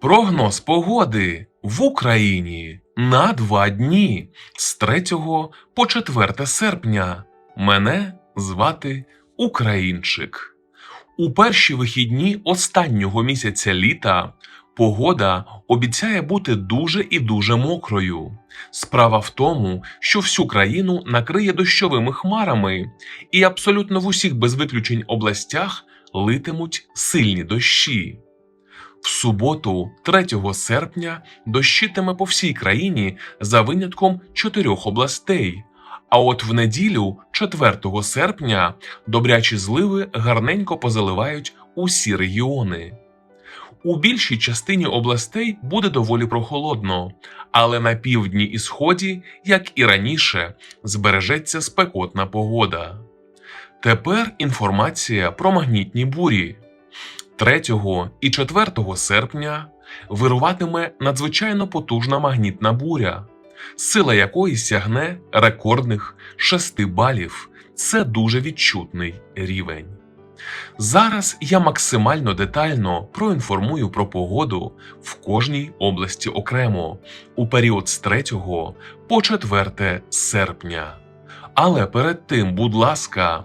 Прогноз погоди в Україні на два дні з 3 по 4 серпня. Мене звати Українчик. У перші вихідні останнього місяця літа погода обіцяє бути дуже і дуже мокрою. Справа в тому, що всю країну накриє дощовими хмарами, і абсолютно в усіх без виключень областях литимуть сильні дощі. В суботу, 3 серпня, дощитиме по всій країні за винятком чотирьох областей. А от в неділю, 4 серпня, добрячі зливи гарненько позаливають усі регіони. У більшій частині областей буде доволі прохолодно, але на півдні і сході, як і раніше, збережеться спекотна погода. Тепер інформація про магнітні бурі. 3 і 4 серпня вируватиме надзвичайно потужна магнітна буря, сила якої сягне рекордних 6 балів. Це дуже відчутний рівень. Зараз я максимально детально проінформую про погоду в кожній області окремо у період з 3 по 4 серпня. Але перед тим, будь ласка,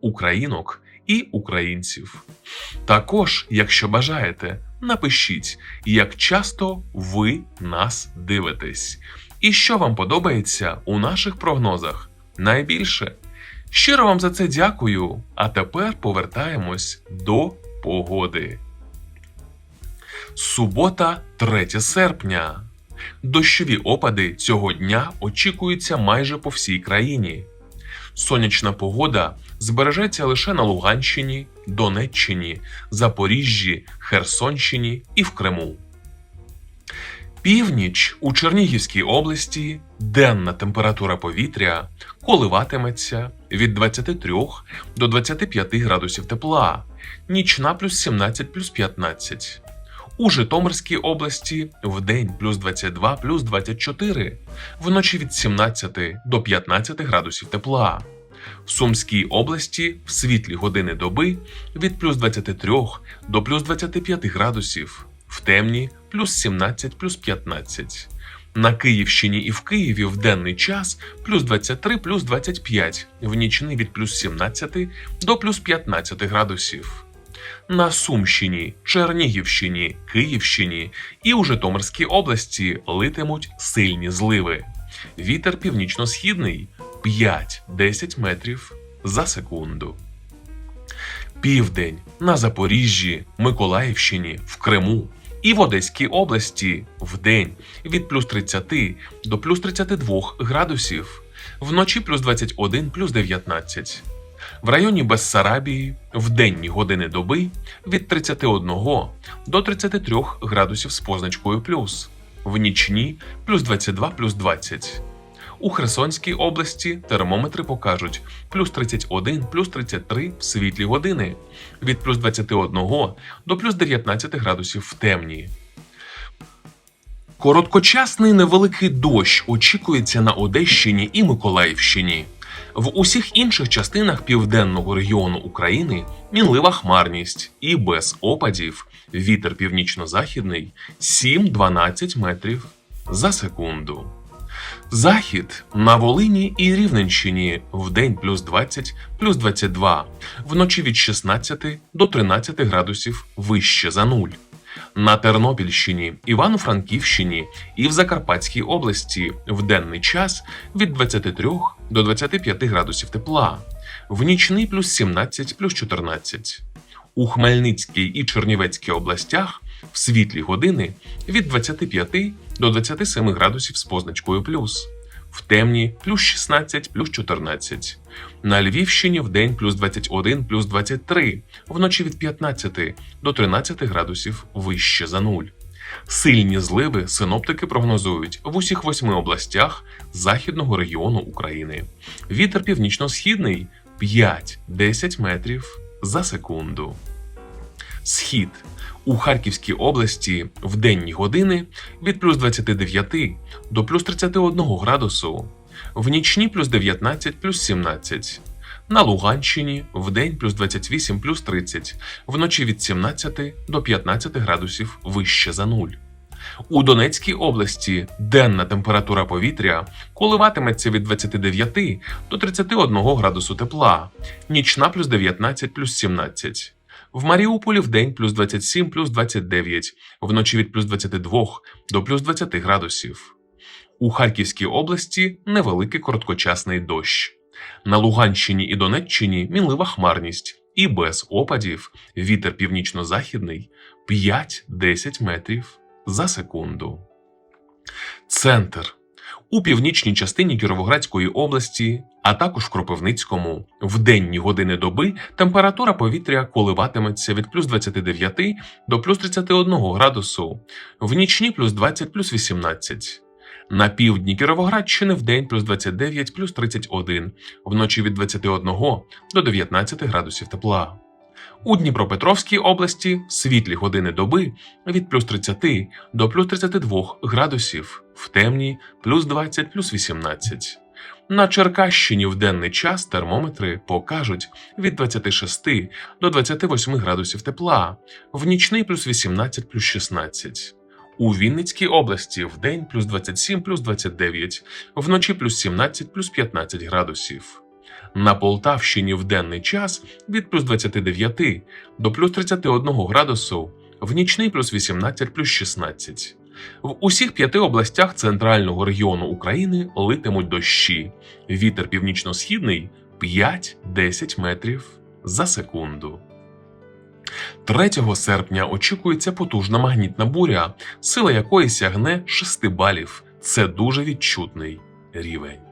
українок і українців. Також, якщо бажаєте, напишіть, як часто ви нас дивитесь, і що вам подобається у наших прогнозах найбільше. Щиро вам за це дякую. А тепер повертаємось до погоди. Субота, 3 серпня. Дощові опади цього дня очікуються майже по всій країні. Сонячна погода збережеться лише на Луганщині, Донеччині, Запоріжжі, Херсонщині і в Криму. Північ у Чернігівській області денна температура повітря коливатиметься від 23 до 25 градусів тепла, нічна плюс 17 плюс 15. У Житомирській області вдень плюс 22 плюс 24, вночі від 17 до 15 градусів тепла. В Сумській області в світлі години доби від плюс 23 до плюс 25 градусів, в темні плюс 17 плюс 15. На Київщині і в Києві в денний час плюс 23 плюс 25, в нічний від плюс 17 до плюс 15 градусів. На Сумщині, Чернігівщині, Київщині і у Житомирській області литимуть сильні зливи. Вітер північно-східний 5-10 метрів за секунду. Південь на Запоріжжі, Миколаївщині, в Криму і в Одеській області вдень від плюс 30 до плюс 32 градусів, вночі плюс 21 плюс 19. В районі Бессарабії в денні години доби від 31 до 33 градусів з позначкою плюс, в нічні плюс 22 плюс 20. У Херсонській області термометри покажуть плюс 31 плюс 33 в світлі години, від плюс 21 до плюс 19 градусів в темні. Короткочасний невеликий дощ очікується на Одещині і Миколаївщині. В усіх інших частинах південного регіону України мінлива хмарність і без опадів вітер північно-західний 7-12 метрів за секунду. Захід на Волині і Рівненщині в день плюс 20, плюс 22, вночі від 16 до 13 градусів вище за нуль. На Тернопільщині, Івано-Франківщині і в Закарпатській області в денний час від 23 до 25 градусів тепла, в нічний плюс 17 плюс 14. У Хмельницькій і Чернівецькій областях в світлі години від 25 до 27 градусів з позначкою плюс, в темні плюс 16 плюс 14. На Львівщині в день плюс 21 плюс 23, вночі від 15 до 13 градусів вище за нуль. Сильні зливи синоптики прогнозують в усіх восьми областях західного регіону України. Вітер північно-східний 5-10 метрів за секунду. Схід у Харківській області в денні години від плюс 29 до плюс 31 градусу, в нічні плюс 19 плюс 17. На Луганщині в день плюс 28 плюс 30, вночі від 17 до 15 градусів вище за нуль. У Донецькій області денна температура повітря коливатиметься від 29 до 31 градусу тепла, нічна плюс 19 плюс 17. В Маріуполі в день плюс 27 плюс 29, вночі від плюс 22 до плюс 20 градусів. У Харківській області невеликий короткочасний дощ. На Луганщині і Донеччині мінлива хмарність і без опадів вітер північно-західний 5-10 метрів за секунду. Центр у північній частині Кіровоградської області, а також в Кропивницькому, в денні години доби температура повітря коливатиметься від плюс 29 до плюс 31 градусу, в нічні плюс 20 плюс 18. На півдні Кіровоградщини в день плюс 29 плюс 31, вночі від 21 до 19 градусів тепла. У Дніпропетровській області світлі години доби від плюс 30 до плюс 32 градусів, в темні плюс 20 плюс 18. На Черкащині в денний час термометри покажуть від 26 до 28 градусів тепла, в нічний плюс 18 плюс 16. У Вінницькій області в день плюс 27 плюс 29, вночі плюс 17 плюс 15 градусів. На Полтавщині в денний час від плюс 29 до плюс 31 градусу, в нічний плюс 18 плюс 16. В усіх п'яти областях центрального регіону України литимуть дощі. Вітер північно-східний 5-10 метрів за секунду. 3 серпня очікується потужна магнітна буря, сила якої сягне 6 балів. Це дуже відчутний рівень.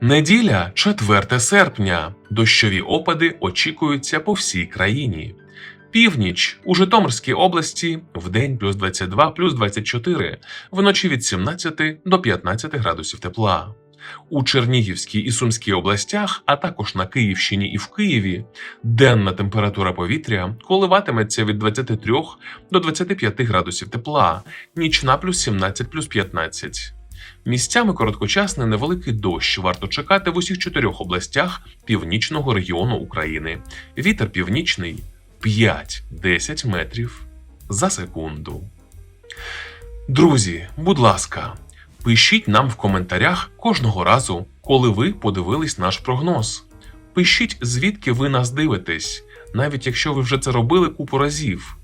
Неділя 4 серпня. Дощові опади очікуються по всій країні. Північ у Житомирській області в день плюс 22 плюс 24, вночі від 17 до 15 градусів тепла. У Чернігівській і Сумській областях, а також на Київщині і в Києві, денна температура повітря коливатиметься від 23 до 25 градусів тепла, нічна плюс 17 плюс 15. Місцями короткочасний невеликий дощ варто чекати в усіх чотирьох областях північного регіону України. Вітер північний 5-10 метрів за секунду. Друзі, будь ласка, пишіть нам в коментарях кожного разу, коли ви подивились наш прогноз. Пишіть, звідки ви нас дивитесь, навіть якщо ви вже це робили купу разів.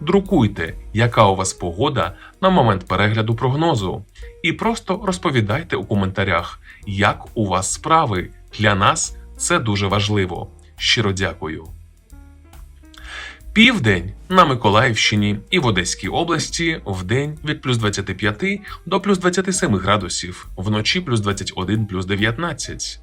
Друкуйте, яка у вас погода на момент перегляду прогнозу, і просто розповідайте у коментарях, як у вас справи. Для нас це дуже важливо. Щиро дякую. Південь на Миколаївщині і в Одеській області в день від плюс 25 до плюс 27 градусів, вночі плюс 21 плюс 19.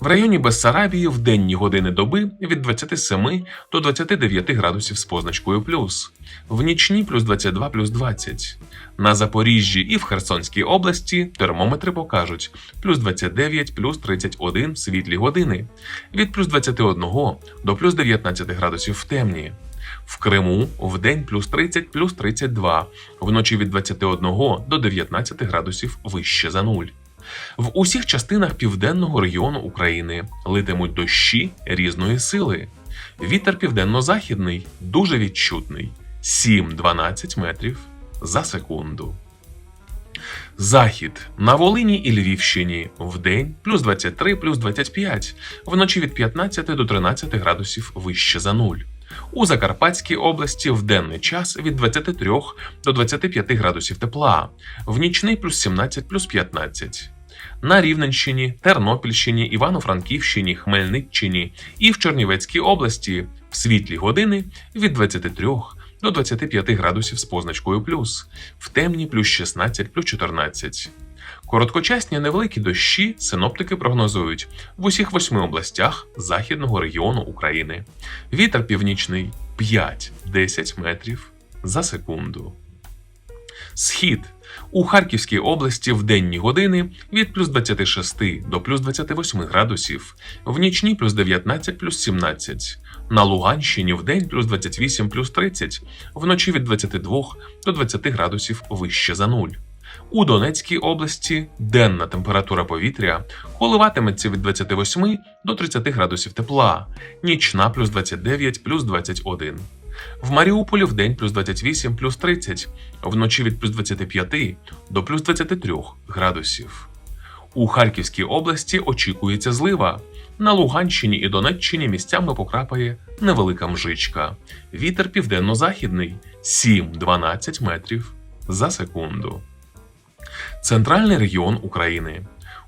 В районі Бессарабії в денні години доби від 27 до 29 градусів з позначкою плюс, в нічні плюс 22 плюс 20. На Запоріжжі і в Херсонській області термометри покажуть плюс 29 плюс 31 світлі години, від плюс 21 до плюс 19 градусів в темні. В Криму в день плюс 30 плюс 32, вночі від 21 до 19 градусів вище за нуль. В усіх частинах південного регіону України литимуть дощі різної сили. Вітер південно-західний дуже відчутний 7-12 метрів за секунду. Захід на Волині і Львівщині в день плюс 23 плюс 25, вночі від 15 до 13 градусів вище за нуль. У Закарпатській області в денний час від 23 до 25 градусів тепла, в нічний плюс 17 плюс 15. На Рівненщині, Тернопільщині, Івано-Франківщині, Хмельниччині і в Чернівецькій області в світлі години від 23 до 25 градусів з позначкою плюс, в темні плюс 16 плюс 14. Короткочасні невеликі дощі синоптики прогнозують в усіх восьми областях західного регіону України. Вітер північний 5-10 метрів за секунду. Схід у Харківській області в денні години від плюс 26 до плюс 28 градусів, в нічні плюс 19 плюс 17, на Луганщині в день плюс 28 плюс 30, вночі від 22 до 20 градусів вище за нуль. У Донецькій області денна температура повітря коливатиметься від 28 до 30 градусів тепла, нічна плюс 29 плюс 21. В Маріуполі в день плюс 28 плюс 30, вночі від плюс 25 до плюс 23 градусів. У Харківській області очікується злива. На Луганщині і Донеччині місцями покрапає невелика мжичка. Вітер південно-західний 7-12 метрів за секунду. Центральний регіон України.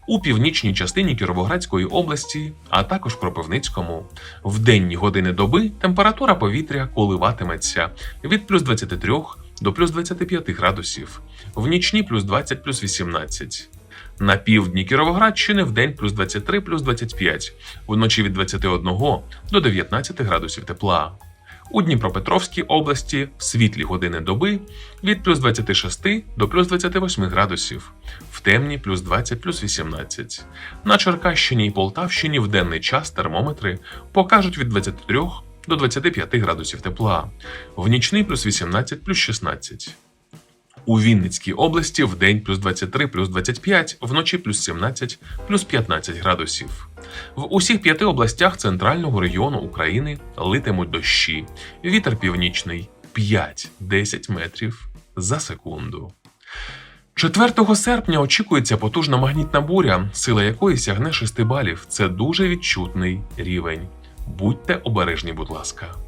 У північній частині Кіровоградської області, а також Кропивницькому, в денні години доби температура повітря коливатиметься від плюс 23 до плюс 25 градусів, в нічні плюс 20 плюс 18. На півдні Кіровоградщини в день плюс 23 плюс 25, вночі від 21 до 19 градусів тепла. У Дніпропетровській області в світлі години доби від плюс 26 до плюс 28 градусів, в темні плюс 20 плюс 18. На Черкащині і Полтавщині в денний час термометри покажуть від 23 до 25 градусів тепла, в нічний плюс 18 плюс 16. У Вінницькій області в день плюс 23 плюс 25, вночі плюс 17 плюс 15 градусів. В усіх п'яти областях центрального регіону України литимуть дощі. Вітер північний 5-10 метрів за секунду. 4 серпня очікується потужна магнітна буря, сила якої сягне 6 балів. Це дуже відчутний рівень. Будьте обережні, будь ласка.